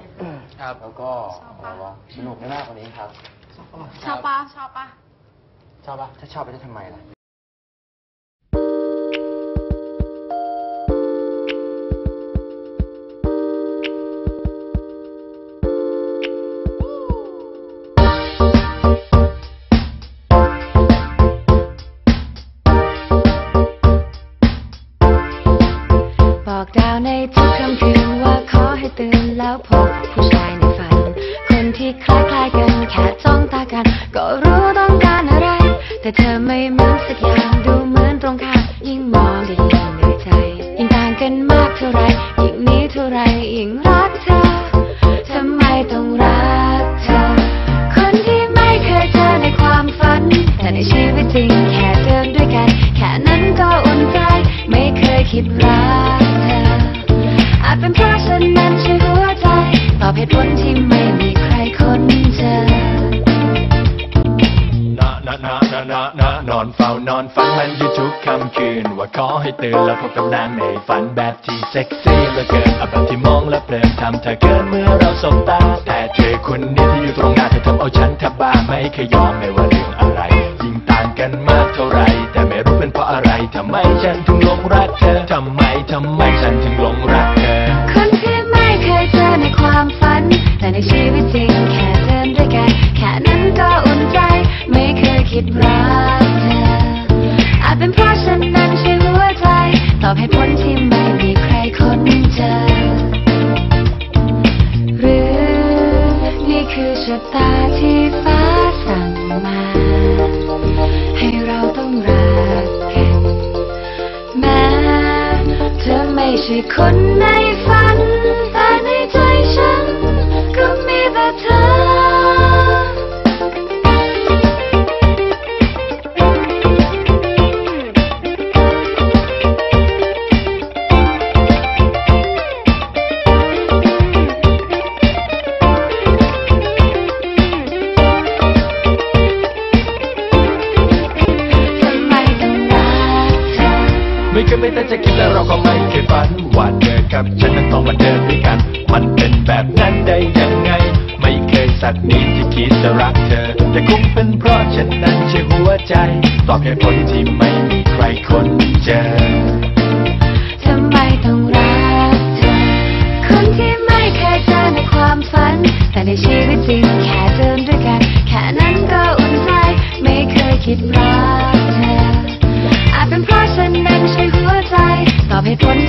ครับ ครับ แล้วก็ชอบอะไรปะวะสนุกไม่มากกว่านี้ครับ ชอบปะชอบปะชอบปะถ้าชอบไปจะทำไมล่ะ บอกดาวในทุกค่ำคืนว่าขอให้ตื่นแล้วพบผู้ชายในฝัน คนที่คล้ายๆกันแค่จ้องตากัน ก็รู้ต้องการอะไร แต่เธอไม่เหมือนสักอย่างดูเหมือนตรงข้ามยิ่งมองก็ยิ่งเหนื่อยใจ ยิ่งต่างกันมากเท่าไรยิ่งนี้เท่าไรยิ่งรักเธอทำไมต้องรักเธอ คนที่ไม่เคยเจอในความฝัน แต่ในชีวิตจริงแค่เดินด้วยกัน แค่นั้นก็อุ่นใจ ไม่เคยคิดรัก จเป็นเพราะฉันนั้นใช่หัวใจ ตอบเหตุผลที่ไม่มีใครค้นเจอนะนะนะนะนะนะนอนเฝ้านอนฝันมันอยู่ทุกค่ำคืน ว่าขอให้ตื่นแล้วพบกับนางในฝันแบบที่เซ็กซี่เหลือเกินอาแบบที่มองแล้วเพลินทำเธอเกินเมื่อเราสบตา แต่เธอคนนี้ที่อยู่ตรงหน้าเธอทำเอาฉันแทบบ้าไม่เคยยอมไม่ว่าเรื่อง อะไรทำไมฉันถึงหลงรักเธอทำไมทำไมฉันถึงหลงรักเธอ คนที่ไม่เคยเจอในความฝัน แต่ในชีวิตจริงแค่เดินด้วยกัน แค่นั้นก็อุ่นใจ ไม่เคยคิดรักเธอ อาจเป็นเพราะฉันนั้นใช่หัวใจ ตอบเหตุผลที่ไม่มีใครคนเจอ หรือนี่คือชะตา ช่คนในฝัน ฝันว่าเธอกับฉันนั้นต้องมาเดินด้วยกัน มันเป็นแบบนั้นได้ยังไง ไม่เคยสักนิดที่คิดจะรักเธอ แต่คงเป็นเพราะฉันนั้นใช่หัวใจ ตอบเหตุผลที่ไม่มีใครคนเจอทำไมต้องรักเธอ คนที่ไม่เคยเจอในความฝัน แต่ในชีวิตจริงแค่เดินด้วยกัน แค่นั้นก็อุ่นใจ ไม่เคยคิดรักเธออาจเป็นเพราะฉันนั้นใช้หัวใจ ตอบใหตุผล